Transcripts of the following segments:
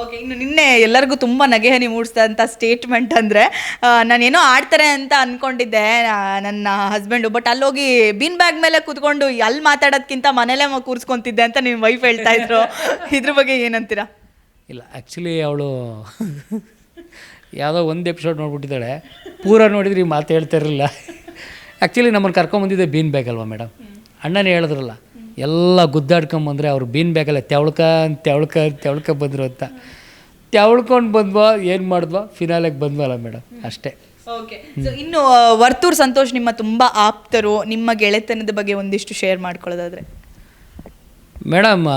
Okay ಇನ್ನು ನಿನ್ನೆ ಎಲ್ಲರಿಗೂ ತುಂಬ ನಗೆಹನಿ ಮೂಡಿಸಿದಂಥ ಸ್ಟೇಟ್ಮೆಂಟ್ ಅಂದರೆ ನಾನೇನೋ ಆಡ್ತಾರೆ ಅಂತ ಅಂದ್ಕೊಂಡಿದ್ದೆ ನನ್ನ ಹಸ್ಬೆಂಡು ಬಟ್ ಅಲ್ಲೋಗಿ ಬೀನ್ ಬ್ಯಾಗ್ ಮೇಲೆ ಕೂತ್ಕೊಂಡು ಅಲ್ಲಿ ಮಾತಾಡೋದಕ್ಕಿಂತ ಮನೇಲೇ ಕೂರಿಸ್ಕೊತಿದ್ದೆ ಅಂತ ನಿಮ್ಮ ವೈಫ್ ಹೇಳ್ತಾ ಇದ್ರು. ಇದ್ರ ಬಗ್ಗೆ ಏನಂತೀರಾ? ಇಲ್ಲ ಆ್ಯಕ್ಚುಲಿ ಅವಳು ಯಾವುದೋ ಒಂದು ಎಪಿಸೋಡ್ ನೋಡ್ಬಿಟ್ಟಿದ್ದಾಳೆ. ಪೂರ ನೋಡಿದ್ರೆ ಈ ಮಾತು ಹೇಳ್ತಾ ಇರಲಿಲ್ಲ. ಆ್ಯಕ್ಚುಲಿ ನಮ್ಮನ್ನು ಕರ್ಕೊಂಬಂದಿದ್ದೆ ಬೀನ್ ಬ್ಯಾಗ್ ಅಲ್ವಾ ಮೇಡಮ್ ಅಣ್ಣನೇ ಹೇಳಿದ್ರಲ್ಲ ಎಲ್ಲ ಗುದ್ದಾಡ್ಕೊಂಬಂದ್ರೆ ಅವ್ರು ಬೀನ್ ಬ್ಯಾಗಲ್ಲ ತೆವಳ್ಕ ತೆವಳ್ಕ ತೆವಳ್ಕ ಬಂದರು ಅಂತ. ತೆವಳ್ಕೊಂಡು ಬಂದ್ವ ಏನು ಮಾಡಿದ್ವಾ? ಫಿನಾಲೆಗೆ ಬಂದ್ವಲ್ಲ ಮೇಡಮ್ ಅಷ್ಟೇ. ಓಕೆ ಸೊ ಇನ್ನು ವರ್ತೂರ್ ಸಂತೋಷ್ ನಿಮ್ಮ ತುಂಬ ಆಪ್ತರು ನಿಮ್ಮ ಗೆಳೆತನದ ಬಗ್ಗೆ ಒಂದಿಷ್ಟು ಶೇರ್ ಮಾಡ್ಕೊಳ್ಳೋದಾದ್ರೆ. ಮೇಡಮ್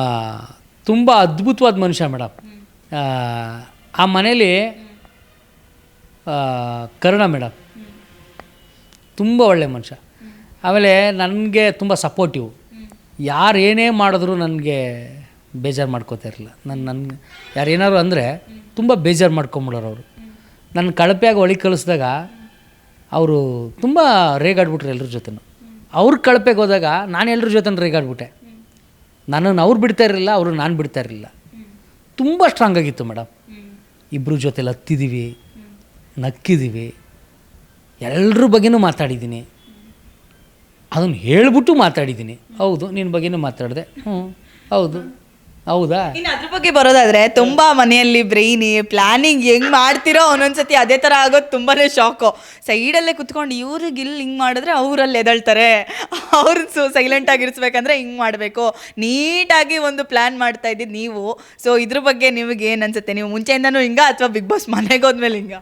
ತುಂಬ ಅದ್ಭುತವಾದ ಮನುಷ್ಯ ಮೇಡಮ್ ಆ ಮನೇಲಿ ಕರುಣ ಮೇಡಮ್ ತುಂಬ ಒಳ್ಳೆ ಮನುಷ್ಯ. ಆಮೇಲೆ ನನಗೆ ತುಂಬ ಸಪೋರ್ಟಿವ್ ಯಾರು ಏನೇ ಮಾಡಿದ್ರು ನನಗೆ ಬೇಜಾರು ಮಾಡ್ಕೋತಾ ಇರಲಿಲ್ಲ. ನನ್ನ ನನ್ನ ಯಾರು ಏನಾದ್ರು ಅಂದರೆ ತುಂಬ ಬೇಜಾರು ಮಾಡ್ಕೊಂಬಿಡೋರು ಅವರು. ನನ್ನ ಕಳಪೆಯಾಗಿ ಒಳಗೆ ಕಳಿಸಿದಾಗ ಅವರು ತುಂಬ ರೇಗಾಡ್ಬಿಟ್ರು ಎಲ್ಲರ ಜೊತೆನೂ. ಅವ್ರ ಕಳಪೆಗೆ ಹೋದಾಗ ನಾನು ಎಲ್ಲರ ಜೊತೆ ರೇಗಾಡ್ಬಿಟ್ಟೆ. ನನ್ನನ್ನು ಅವ್ರು ಬಿಡ್ತಾ ಇರಲಿಲ್ಲ, ಅವರು ನಾನು ಬಿಡ್ತಾ ಇರಲಿಲ್ಲ. ತುಂಬ ಸ್ಟ್ರಾಂಗ್ ಆಗಿತ್ತು ಮೇಡಮ್ ಇಬ್ಬರ ಜೊತೆಲಿ ಹತ್ತಿದ್ದೀವಿ ನಕ್ಕಿದ್ದೀವಿ ಎಲ್ಲರ ಬಗ್ಗೆನೂ ಮಾತಾಡಿದ್ದೀನಿ. ಅದನ್ನು ಹೇಳ್ಬಿಟ್ಟು ಮಾತಾಡಿದ್ದೀನಿ. ಹೌದು ನಿನ್ನ ಬಗ್ಗೆನೂ ಮಾತಾಡಿದೆ. ಹ್ಞೂ ಹೌದು. ಹೌದಾ? ಇನ್ನು ಅದ್ರ ಬಗ್ಗೆ ಬರೋದಾದ್ರೆ ತುಂಬಾ ಮನೆಯಲ್ಲಿ ಬ್ರೈನಿ ಪ್ಲಾನಿಂಗ್ ಹೆಂಗ್ ಮಾಡ್ತಿರೋ ಒಂದೊಂದ್ಸತಿ ಅದೇ ತರ ಆಗೋದು ತುಂಬಾನೇ ಶಾಕು ಸೈಡಲ್ಲೇ ಕುತ್ಕೊಂಡು ಇವ್ರಿಗೆ ಇಲ್ಲಿ ಹಿಂಗ್ ಮಾಡಿದ್ರೆ ಅವ್ರಲ್ಲಿ ಎದಳ್ತಾರೆ. ಅವ್ರ ಸೊ ಸೈಲೆಂಟ್ ಆಗಿರಿಸ್ಬೇಕಂದ್ರೆ ಹಿಂಗ್ ಮಾಡಬೇಕು. ನೀಟಾಗಿ ಒಂದು ಪ್ಲಾನ್ ಮಾಡ್ತಾ ಇದ್ದಿದ್ದು ನೀವು. ಸೊ ಇದ್ರ ಬಗ್ಗೆ ನಿಮಗೆ ಏನ್ ಅನ್ಸುತ್ತೆ? ನೀವು ಮುಂಚೆಯಿಂದನೂ ಹಿಂಗ ಅಥವಾ ಬಿಗ್ ಬಾಸ್ ಮನೆಗೆ ಹೋದ್ಮೇಲೆ ಹಿಂಗ?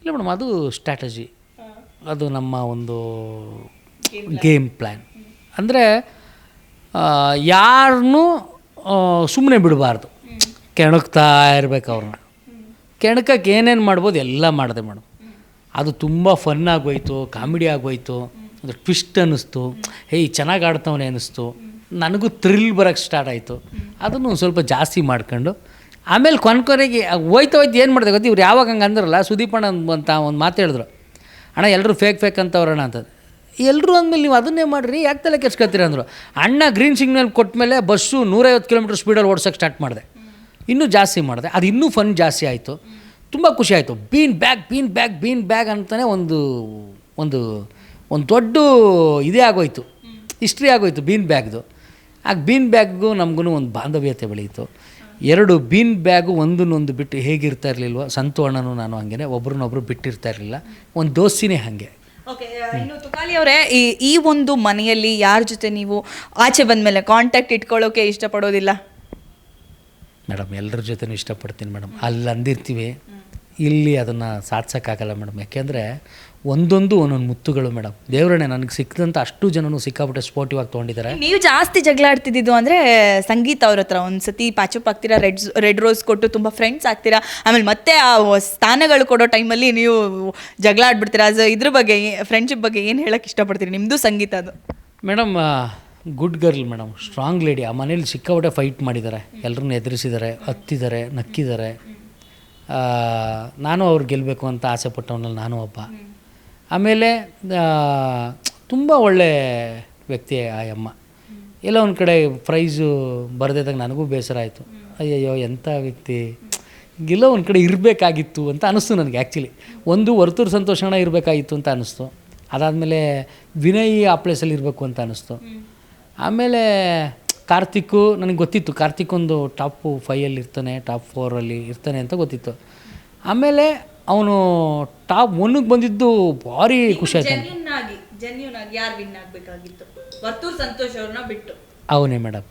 ಇಲ್ಲ ಮೇಡಮ್ ಅದು ಸ್ಟ್ರಾಟಜಿ ಅದು ನಮ್ಮ ಒಂದು ಗೇಮ್ ಪ್ಲ್ಯಾನ್ ಅಂದರೆ ಯಾರನ್ನೂ ಸುಮ್ಮನೆ ಬಿಡಬಾರ್ದು. ಕೆಣಕ್ತಾ ಇರ್ಬೇಕು ಅವ್ರನ್ನ. ಕೆಣಕಕ್ಕೆ ಏನೇನು ಮಾಡ್ಬೋದು ಎಲ್ಲ ಮಾಡಿದೆ ಮೇಡಮ್. ಅದು ತುಂಬ ಫನ್ ಆಗೋಯ್ತು, ಕಾಮಿಡಿ ಆಗೋಯ್ತು ಅದು ಟ್ವಿಸ್ಟ್ ಅನ್ನಿಸ್ತು. ಹೇಯ್ ಚೆನ್ನಾಗಿ ಆಡ್ತವನೇ ಅನ್ನಿಸ್ತು. ನನಗೂ ಥ್ರಿಲ್ ಬರೋಕ್ಕೆ ಸ್ಟಾರ್ಟ್ ಆಯಿತು. ಅದನ್ನು ಒಂದು ಸ್ವಲ್ಪ ಜಾಸ್ತಿ ಮಾಡ್ಕೊಂಡು, ಆಮೇಲೆ ಕೊನೆಗೆ ಹೋಯ್ತು ಹೋಯ್ತು ಏನು ಮಾಡಿದೆ ಗೊತ್ತಿ, ಇವ್ರು ಯಾವಾಗ ಹಂಗೆ ಅಂದ್ರಲ್ಲ, ಸುದೀಪ್ ಅಣ್ಣ ಅಂತ ಒಂದು ಮಾತು ಹೇಳಿದ್ರು. ಅಣ್ಣ ಎಲ್ಲರೂ ಫೇಕ್ ಫೇಕ್ ಅಂತವ್ರಣ್ಣ ಅಂತ ಎಲ್ಲರೂ ಅಂದಮೇಲೆ ನೀವು ಅದನ್ನೇ ಮಾಡಿರಿ, ಯಾಕೆ ತಲೆ ಕೆಡ್ಸ್ಕೊತೀರಿ ಅಂದರು. ಅಣ್ಣ ಗ್ರೀನ್ ಸಿಗ್ನಲ್ ಕೊಟ್ಮೇಲೆ ಬಸ್ಸು ನೂರೈವತ್ತು ಕಿಲೋಮೀಟ್ರ್ ಸ್ಪೀಡಲ್ಲಿ ಓಡ್ಸೋಕ್ಕೆ ಸ್ಟಾರ್ಟ್ ಮಾಡಿದೆ. ಇನ್ನೂ ಜಾಸ್ತಿ ಮಾಡಿದೆ. ಅದು ಇನ್ನೂ ಫನ್ ಜಾಸ್ತಿ ಆಯಿತು. ತುಂಬ ಖುಷಿ ಆಯಿತು. Bean bag bean bag bean bag ಅಂತಲೇ ಒಂದು ಒಂದು ಒಂದು ದೊಡ್ಡ ಇದೇ ಆಗೋಯ್ತು. ಹಿಸ್ಟ್ರಿ ಆಗೋಯ್ತು ಬೀನ್ ಬ್ಯಾಗ್ದು ಆಗ ಬೀನ್ ಬ್ಯಾಗ್ಗೂ ನಮಗೂ ಒಂದು ಬಾಂಧವ್ಯತೆ ಬೆಳೀತು. ಎರಡು ಬೀನ್ ಬ್ಯಾಗು ಒಂದನ್ನೊಂದು ಬಿಟ್ಟು ಹೇಗಿರ್ತಾ ಇರಲಿಲ್ವ, ಸಂತು ಅಣ್ಣನೂ ನಾನು ಹಂಗೆ ಒಬ್ರನ್ನೊಬ್ರು ಬಿಟ್ಟಿರ್ತಾ ಇರಲಿಲ್ಲ. ಒಂದು ದೋಸ್ತಿನೇ ಹಾಗೆ. ಓಕೆ ಇನ್ನು ತುಕಾಲಿ ಅವರೇ, ಈ ಈ ಒಂದು ಮನೆಯಲ್ಲಿ ಯಾರ ಜೊತೆ ನೀವು ಆಚೆ ಬಂದ್ಮೇಲೆ ಕಾಂಟ್ಯಾಕ್ಟ್ ಇಟ್ಕೊಳ್ಳೋಕೆ ಇಷ್ಟಪಡೋದಿಲ್ಲ? ಮೇಡಮ್ ಎಲ್ಲರ ಜೊತೆನೂ ಇಷ್ಟಪಡ್ತೀನಿ ಮೇಡಮ್. ಅಲ್ಲಿ ಅಂದಿರ್ತೀವಿ. ಇಲ್ಲಿ ಅದನ್ನು ಸಾಧಿಸೋಕ್ಕಾಗಲ್ಲ ಮೇಡಮ್. ಯಾಕೆಂದರೆ ಒಂದೊಂದು ಒಂದೊಂದು ಮುತ್ತುಗಳು ಮೇಡಮ್. ದೇವರನ್ನೇ ನನಗೆ ಸಿಕ್ಕಿದಂಥ ಅಷ್ಟು ಜನನು ಸಿಕ್ಕಾಪಟ್ಟೆ ಸ್ಪೋರ್ಟಿವ್ ಆಗಿ ತೊಗೊಂಡಿದ್ದಾರೆ. ನೀವು ಜಾಸ್ತಿ ಜಗಳ ಆಡ್ತಿದ್ದು ಅಂದ್ರೆ ಸಂಗೀತ ಅವ್ರ ಹತ್ರ. ಒಂದು ಸತಿ ಪ್ಯಾಚಪ್ ಆಗ್ತೀರಾ ರೆಡ್ ರೆಡ್ ರೋಸ್ ಕೊಟ್ಟು ತುಂಬ ಫ್ರೆಂಡ್ಸ್ ಆಗ್ತೀರಾ? ಆಮೇಲೆ ಮತ್ತೆ ಆ ಸ್ಥಾನಗಳು ಕೊಡೋ ಟೈಮಲ್ಲಿ ನೀವು ಜಗಳ ಆಡ್ಬಿಡ್ತೀರಾ? ಅದು ಇದ್ರ ಬಗ್ಗೆ ಫ್ರೆಂಡ್ಶಿಪ್ ಬಗ್ಗೆ ಏನು ಹೇಳೋಕ್ಕೆ ಇಷ್ಟಪಡ್ತೀರಿ? ನಿಮ್ಮದು ಸಂಗೀತ ಅದು. Madam good girl madam strong lady ಆ ಮನೇಲಿ ಸಿಕ್ಕಾಪಟ್ಟೆ ಫೈಟ್ ಮಾಡಿದ್ದಾರೆ. ಎಲ್ಲರನ್ನ ಎದುರಿಸಿದ್ದಾರೆ, ಹತ್ತಿದ್ದಾರೆ, ನಕ್ಕಿದ್ದಾರೆ. ನಾನು ಅವ್ರು ಗೆಲ್ಲಬೇಕು ಅಂತ ಆಸೆ ಪಟ್ಟವನಲ್ಲಿ ನಾನು ಒಬ್ಬ. ಆಮೇಲೆ ತುಂಬ ಒಳ್ಳೆ ವ್ಯಕ್ತಿ ಆ ಅಮ್ಮ. ಎಲ್ಲ ಒಂದು ಕಡೆ ಪ್ರೈಸು ಬರೆದಿದ್ದಾಗ ನನಗೂ ಬೇಸರ ಆಯಿತು. ಅಯ್ಯಯ್ಯೋ ಎಂಥ ವ್ಯಕ್ತಿ? ಗೆಲ್ಲೋ ಒಂದು ಕಡೆ ಇರಬೇಕಾಗಿತ್ತು ಅಂತ ಅನಿಸ್ತು ನನಗೆ ಆ್ಯಕ್ಚುಲಿ ಒಂದು ವರ್ತೂರು ಸಂತೋಷಣ ಇರಬೇಕಾಗಿತ್ತು ಅಂತ ಅನ್ನಿಸ್ತು ಅದಾದಮೇಲೆ ವಿನಯ್ ಆ ಪ್ಲೇಸಲ್ಲಿ ಇರಬೇಕು ಅಂತ ಅನ್ನಿಸ್ತು ಆಮೇಲೆ ಕಾರ್ತಿಕ್ಕು ನನಗೆ ಗೊತ್ತಿತ್ತು ಕಾರ್ತಿಕ್ ಒಂದು ಟಾಪ್ ಫೈಯಲ್ಲಿ ಇರ್ತಾನೆ ಟಾಪ್ ಫೋರಲ್ಲಿ ಇರ್ತಾನೆ ಅಂತ ಗೊತ್ತಿತ್ತು. ಆಮೇಲೆ ಅವನು ಟಾಪ್ ಒನ್ಗೆ ಬಂದಿದ್ದು ಭಾರಿ ಖುಷಿ ಆಯ್ತು ಅವನೇ ಮೇಡಮ್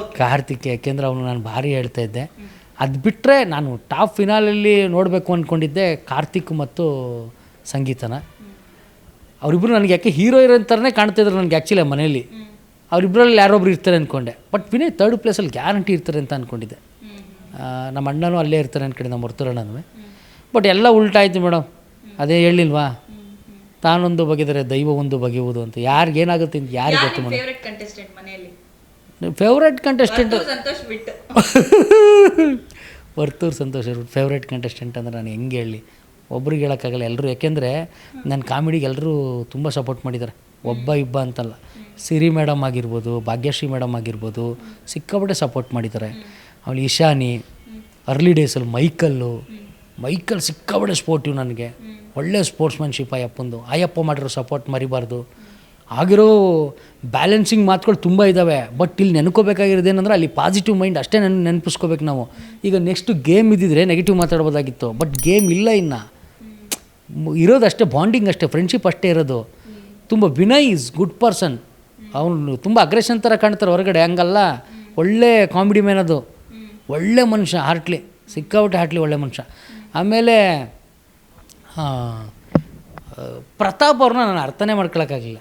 ಓಕೆ ಕಾರ್ತಿಕ್ ಯಾಕೆಂದ್ರೆ ಅವನು ನಾನು ಭಾರಿ ಹೇಳ್ತಾ ಇದ್ದೆ. ಅದು ಬಿಟ್ಟರೆ ನಾನು ಟಾಪ್ ಫಿನಾಲಲ್ಲಿ ನೋಡಬೇಕು ಅಂದ್ಕೊಂಡಿದ್ದೆ ಕಾರ್ತಿಕ್ ಮತ್ತು ಸಂಗೀತನ. ಅವರಿಬ್ಬರು ನನಗೆ ಯಾಕೆ ಹೀರೋ ಇರೋ ಥರನೇ ಕಾಣ್ತಿದ್ರು ನನಗೆ ಆ್ಯಕ್ಚುಲಿ ಮನೇಲಿ ಅವರಿಬ್ಬರಲ್ಲಿ ಯಾರೊಬ್ರು ಇರ್ತಾರೆ ಅಂದ್ಕೊಂಡೆ ಬಟ್ ವಿನಯ್ ತರ್ಡ್ ಪ್ಲೇಸಲ್ಲಿ ಗ್ಯಾರಂಟಿ ಇರ್ತಾರೆ ಅಂತ ಅಂದ್ಕೊಂಡಿದ್ದೆ ನಮ್ಮ ಅಣ್ಣನೂ ಅಲ್ಲೇ ಇರ್ತಾರೆ ಅಂದ್ಕಡೆ ನಮ್ಮ ನಾನು ಬಟ್ ಎಲ್ಲ ಉಲ್ಟಾಯಿತು ಮೇಡಮ್ ಅದೇ ಹೇಳಿಲ್ವಾ? ತಾನೊಂದು ಬಗೆದರೆ ದೈವ ಒಂದು ಬಗೆಯುವುದು ಅಂತ. ಯಾರಿಗೇನಾಗುತ್ತೆ ಅಂತ ಯಾರಿಗೆ ಗೊತ್ತು ಮೇಡಮ್ ಫೇವ್ರೆಟ್ ಕಂಟೆಸ್ಟೆಂಟ್ ಮನೆಯಲ್ಲಿ? ಸಂತೋಷ್ ವರ್ತೂರು ಸಂತೋಷ್ ಫೇವ್ರೇಟ್ ಕಂಟೆಸ್ಟೆಂಟ್ ಅಂದರೆ ನಾನು ಹೆಂಗೆ ಹೇಳಿ ಒಬ್ರಿಗೆ ಹೇಳೋಕ್ಕಾಗಲ್ಲ ಎಲ್ಲರೂ ಯಾಕೆಂದರೆ ನನ್ನ ಕಾಮಿಡಿಗೆ ಎಲ್ಲರೂ ತುಂಬ ಸಪೋರ್ಟ್ ಮಾಡಿದ್ದಾರೆ ಒಬ್ಬ ಇಬ್ಬ ಅಂತಲ್ಲ. ಸಿರಿ ಮೇಡಮ್ ಆಗಿರ್ಬೋದು ಭಾಗ್ಯಶ್ರೀ ಮೇಡಮ್ ಆಗಿರ್ಬೋದು ಸಿಕ್ಕಾಪಟ್ಟೆ ಸಪೋರ್ಟ್ ಮಾಡಿದ್ದಾರೆ ಅವಳು ಇಶಾನಿ ಅರ್ಲಿ ಡೇಸಲ್ಲಿ ಮೈಕಲ್ಲು. ಮೈಕಲ್ ಸಿಕ್ಕಾಪಟ್ಟೆ ಸ್ಪೋರ್ಟಿವ್ ನನಗೆ. ಒಳ್ಳೆ ಸ್ಪೋರ್ಟ್ಸ್ಮನ್ಶಿಪ್ ಅಯ್ಯಪ್ಪಂದು. ಅಯ್ಯಪ್ಪ ಮಾಡಿರೋ ಸಪೋರ್ಟ್ ಮರಿಬಾರ್ದು. ಆಗಿರೋ ಬ್ಯಾಲೆನ್ಸಿಂಗ್ ಮಾತುಗಳು ತುಂಬ ಇದ್ದಾವೆ ಬಟ್ ಇಲ್ಲಿ ನೆನ್ಕೋಬೇಕಾಗಿರೋದು ಏನಂದ್ರೆ ಅಲ್ಲಿ ಪಾಸಿಟಿವ್ ಮೈಂಡ್ ಅಷ್ಟೇ ನೆನ್ ನೆನಪಿಸ್ಕೋಬೇಕು ನಾವು. ಈಗ ನೆಕ್ಸ್ಟ್ ಗೇಮ್ ಇದ್ದಿದ್ರೆ ನೆಗೆಟಿವ್ ಮಾತಾಡ್ಬೋದಾಗಿತ್ತು. ಬಟ್ ಗೇಮ್ ಇಲ್ಲ ಇನ್ನು. ಇರೋದಷ್ಟೇ ಬಾಂಡಿಂಗ್ ಅಷ್ಟೇ ಫ್ರೆಂಡ್ಶಿಪ್ ಅಷ್ಟೇ ಇರೋದು. ತುಂಬ ವಿನಯ್ ಇಸ್ ಗುಡ್ ಪರ್ಸನ್ ಅವನು ತುಂಬ ಅಗ್ರೆಷನ್ ಥರ ಕಾಣ್ತಾರೆ ಹೊರಗಡೆ, ಹಂಗಲ್ಲ. ಒಳ್ಳೆ ಕಾಮಿಡಿ ಮ್ಯಾನ್ ಅದು. ಒಳ್ಳೆ ಮನುಷ್ಯ ಹಾರ್ಟ್ಲಿ ಸಿಕ್ಕಾಬಿಟ್ಟೆ ಹಾರ್ಟ್ಲಿ ಒಳ್ಳೆ ಮನುಷ್ಯ. ಆಮೇಲೆ ಪ್ರತಾಪ್ ಅವ್ರನ್ನ ನಾನು ಅರ್ಥನೇ ಮಾಡ್ಕೊಳಕ್ಕಾಗಲಿಲ್ಲ.